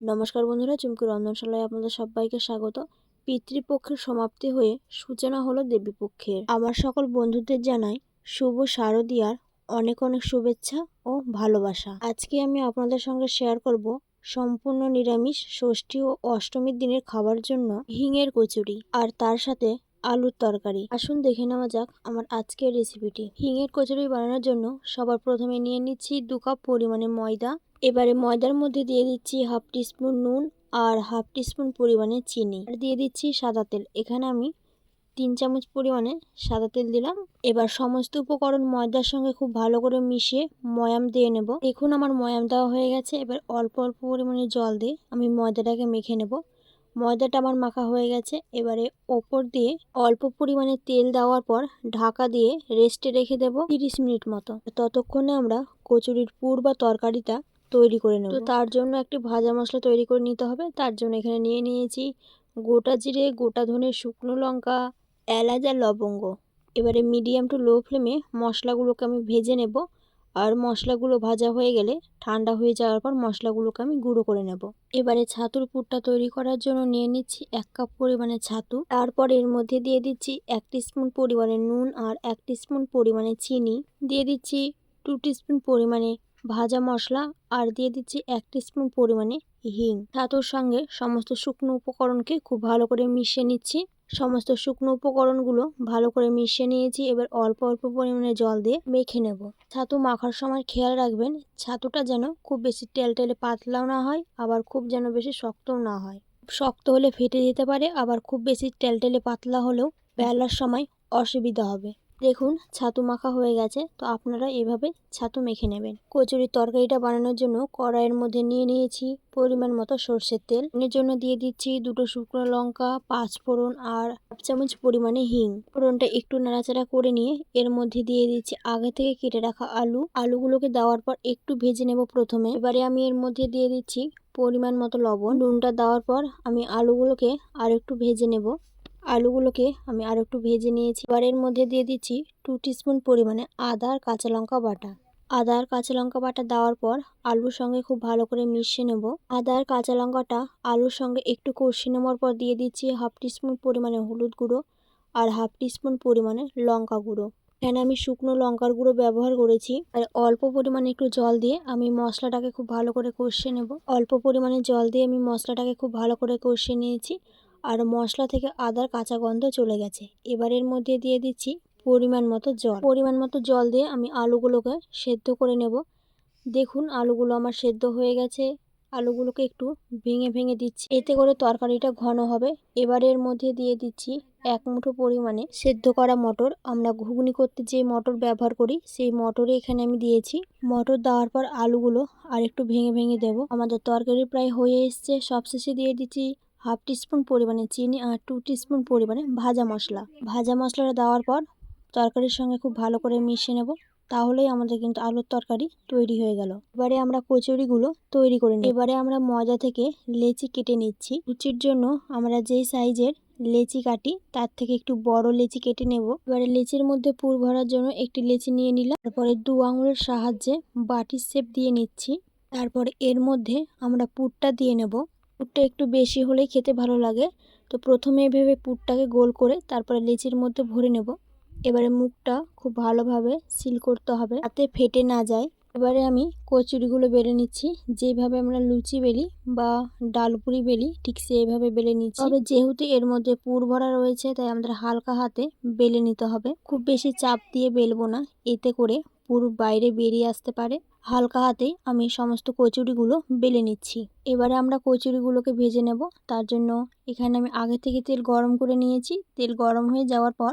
নমস্কার বন্ধুরা, চুমকি রন্ধনশালায় আপনাদের সবাইকে স্বাগত। পিতৃপক্ষের সমাপ্তি হয়ে সূচনা হলো দেবীপক্ষের আমার সকল বন্ধুদের জানাই শুভ শারদীয়ার অনেক অনেক শুভেচ্ছা ও ভালোবাসা। আজকে আমি আপনাদের সঙ্গে শেয়ার করব সম্পূর্ণ নিরামিষ ষষ্ঠী ও অষ্টমীর দিনের খাবার জন্য হিঙের কচুরি আর তার সাথে আলুর তরকারি। আসুন দেখে নেওয়া যাক আমার আজকের রেসিপিটি হিঙের কচুরি বানানোর জন্য সবার প্রথমে নিয়ে নিচ্ছি দু কাপ পরিমাণে ময়দা এবারে ময়দার মধ্যে দিয়ে দিচ্ছি হাফ টিস্পুন নুন আর হাফ টিস্পুন পরিমাণে চিনি। আর দিয়ে দিচ্ছি সাদা তেল। এখানে আমি তিন চামচ পরিমাণে সাদা তেল দিলাম। এবার সমস্ত উপকরণ ময়দার সঙ্গে খুব ভালো করে মিশিয়ে ময়াম দিয়ে নেব। দেখুন আমার ময়াম দেওয়া হয়ে গেছে। এবার অল্প অল্প পরিমাণে জল দিয়ে আমি ময়দাটাকে মেখে নেব। ময়দাটা আমার মাখা হয়ে গেছে। এবারে ওপর দিয়ে অল্প পরিমাণে তেল দেওয়ার পর ঢাকা দিয়ে রেস্টে রেখে দেব তিরিশ মিনিট মতো। ততক্ষণে আমরা কচুরির পুর বা তরকারিটা তৈরি করে নেব। তো তার জন্য একটি ভাজা মশলা তৈরি করে নিতে হবে। তার জন্য এখানে নিয়ে নিয়েছি গোটা জিরে গোটা ধনে শুকনো লঙ্কা এলাচ আর লবঙ্গ। এবারে মিডিয়াম টু লো ফ্লেমে মশলাগুলোকে আমি ভেজে নেব আর মশলাগুলো ভাজা হয়ে গেলে ঠান্ডা হয়ে যাওয়ার পর মশলাগুলোকে আমি গুঁড়ো করে নেব। এবারে ছাতুর পুরটা তৈরি করার জন্য নিয়ে নিচ্ছি এক কাপ পরিমাণে ছাতু। তারপর এর মধ্যে দিয়ে দিচ্ছি এক স্পুন পরিমাণে নুন আর এক স্পুন পরিমাণে চিনি। দিয়ে দিচ্ছি টু স্পুন পরিমাণে ভাজা মশলা আর দিয়ে দিচ্ছি এক স্পুন পরিমাণে হিং। ছাতুর সঙ্গে সমস্ত শুকনো উপকরণকে খুব ভালো করে মিশিয়ে নিচ্ছি। সমস্ত শুকনো উপকরণগুলো ভালো করে মিশিয়ে নিয়েছি। এবার অল্প অল্প পরিমাণে জল দিয়ে মেখে নেব। ছাতু মাখার সময় খেয়াল রাখবেন ছাতুটা যেন খুব বেশি তেল টেলে পাতলাও না হয়, আবার খুব যেন বেশি শক্তও না হয়। শক্ত হলে ফেটে যেতে পারে, আবার খুব বেশি টেলটেলে পাতলা হলেও বেলার সময় অসুবিধা হবে। দেখুন, ছাতু মাখা হয়ে গেছে, তো আপনারা এভাবে ছাতু মেখে নেবেন। কচুরির তরকারিটা বানানোর জন্য কড়াইয়ের মধ্যে নিয়ে নিয়েছি পরিমাণ মতো সর্ষের তেল। এর জন্য দিয়ে দিচ্ছি দুটো শুকনো লঙ্কা, পাঁচ ফোড়ন আর এক চামচ পরিমাণে হিং। ফোড়নটা একটু নাড়াচাড়া করে নিয়ে এর মধ্যে দিয়ে দিচ্ছি আগে থেকে কেটে রাখা আলু। আলুগুলোকে দেওয়ার পর একটু ভেজে নেব প্রথমে। এবারে আমি এর মধ্যে দিয়ে দিচ্ছি পরিমাণ মতো লবণ। নুনটা দেওয়ার পর আমি আলুগুলোকে আর একটু ভেজে নেব। আলুগুলোকে আমি আর একটু ভেজে নিয়েছি। এবার এর মধ্যে দিয়ে দিচ্ছি টু টিস্পুন পরিমাণে আদা আর কাঁচা লঙ্কা বাটা। আদা আর কাঁচা লঙ্কা বাটা দেওয়ার পর আলুর সঙ্গে খুব ভালো করে মিশিয়ে নেব। আদা আর কাঁচা লঙ্কাটা আলুর সঙ্গে একটু কষিয়ে নেওয়ার পর দিয়ে দিচ্ছি হাফ টিস্পুন পরিমাণে হলুদ গুঁড়ো আর হাফ টিস্পুন পরিমাণে লঙ্কা গুঁড়ো। এখানে আমি শুকনো লঙ্কার গুঁড়ো ব্যবহার করেছি আর অল্প পরিমাণে একটু জল দিয়ে আমি মশলাটাকে খুব ভালো করে কষিয়ে নেব। অল্প পরিমাণে জল দিয়ে আমি মশলাটাকে খুব ভালো করে কষিয়ে নিয়েছি। আর মশলা থেকে আদার কাঁচা গন্ধ চলে গেছে। এবার এর মধ্যে দিয়ে দিচ্ছি পরিমাণ মতো জল। পরিমাণ মতো জল দিয়ে আমি আলুগুলোকে সেদ্ধ করে নেব। দেখুন, আলুগুলো আমার সেদ্ধ হয়ে গেছে। আলুগুলোকে একটু ভেঙে ভেঙে দিচ্ছি। এতে করে তরকারিটা ঘন হবে। এবার এর মধ্যে দিয়ে দিচ্ছি এক মুঠো পরিমাণে সেদ্ধ করা মটর। আমরা ঘুগনি করতে যে মটর ব্যবহার করি, সেই মটরে এখানে আমি দিয়েছি। মটর দেওয়ার পর আলুগুলো আর একটু ভেঙে ভেঙে দেব। আমাদের তরকারি প্রায় হয়ে এসছে। সবশেষে দিয়ে দিচ্ছি হাফ টিস্পুন পরিমাণে চিনি আর টু টিস্পুন পরিমাণে ভাজা মশলা। ভাজা মশলাটা দেওয়ার পর তরকারির সঙ্গে খুব ভালো করে মিশিয়ে নেব। তাহলেই আমাদের কিন্তু আলুর তরকারি তৈরি হয়ে গেল। এবারে আমরা কচুরিগুলো তৈরি করে নিই এবারে আমরা ময়দা থেকে লেচি কেটে নিচ্ছি। লুচির জন্য আমরা যেই সাইজের লেচি কাটি, তার থেকে একটু বড় লেচি কেটে নেব। এবারে লেচির মধ্যে পুর ভরার জন্য একটি লেচি নিয়ে নিলাম। তারপরে দু আঙুলের সাহায্যে বাটির শেপ দিয়ে নিচ্ছি। তারপরে এর মধ্যে আমরা পুরটা দিয়ে নেব। পুরটা একটু বেশি হলেই খেতে ভালো লাগে। তো প্রথমে এভাবে পুরটাকে গোল করে তারপরে লেচির মধ্যে ভরে নেব। এবারে মুখটা খুব ভালোভাবে সিল করতে হবে যাতে ফেটে না যায়। এবারে আমি কচুরিগুলো বেলে নিচ্ছি। যেভাবে আমরা লুচি বেলি বা ডালপুরি বেলি, ঠিক সেইভাবে বেলে নিচ্ছি। তবে যেহেতু এর মধ্যে পুর ভরা রয়েছে, তাই আমাদের হালকা হাতে বেলে নিতে হবে। খুব বেশি চাপ দিয়ে বেলবো না। এতে করে পুর বাইরে বেরিয়ে আসতে পারে। হালকা হাতে আমি সমস্ত কচুরিগুলো বেলে নিচ্ছি। এবারে আমরা কচুরিগুলোকে ভেজে নেব। তার জন্য এখানে আমি আগে থেকে তেল গরম করে নিয়েছি। তেল গরম হয়ে যাওয়ার পর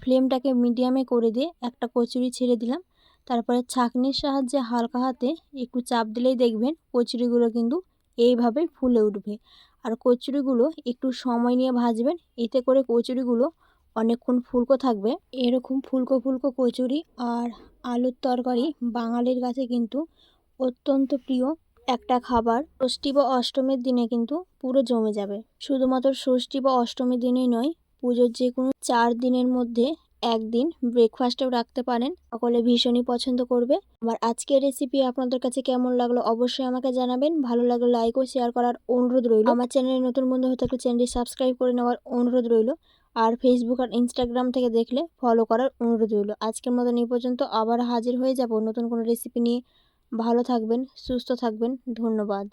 ফ্লেমটাকে মিডিয়ামে করে দিয়ে একটা কচুরি ছেড়ে দিলাম। তারপরে ছাঁকনির সাহায্যে হালকা হাতে একটু চাপ দিলেই দেখবেন কচুরিগুলো কিন্তু এইভাবে ফুলে উঠবে। আর কচুরিগুলো একটু সময় নিয়ে ভাজবেন। এতে করে কচুরিগুলো অনেকক্ষণ ফুলকো থাকবে। এরকম ফুলকো ফুলকো কচুরি আর আলুর তরকারি বাঙালির কাছে কিন্তু অত্যন্ত প্রিয় একটা খাবার। ষষ্ঠী বা অষ্টমীর দিনে কিন্তু পুরো জমে যাবে। শুধুমাত্র ষষ্ঠী বা অষ্টমীর দিনেই নয়, পুজোর যে কোনো চার দিনের মধ্যে একদিন ব্রেকফাস্টেও রাখতে পারেন। সকলে ভীষণই পছন্দ করবে। আমার আজকের রেসিপি আপনাদের কাছে কেমন লাগল অবশ্যই আমাকে জানাবেন। ভালো লাগলে লাইক ও শেয়ার করার অনুরোধ রইল। আমার চ্যানেলে নতুন বন্ধু হয়ে থাকলে চ্যানেলটি সাবস্ক্রাইব করে নেওয়ার অনুরোধ রইল। আর ফেসবুক আর ইনস্টাগ্রাম থেকে দেখলে ফলো করার অনুরোধ রইল। আজকের মতন এই পর্যন্ত আবার হাজির হয়ে যাব নতুন কোনো রেসিপি নিয়ে। ভালো থাকবেন, সুস্থ থাকবেন, ধন্যবাদ।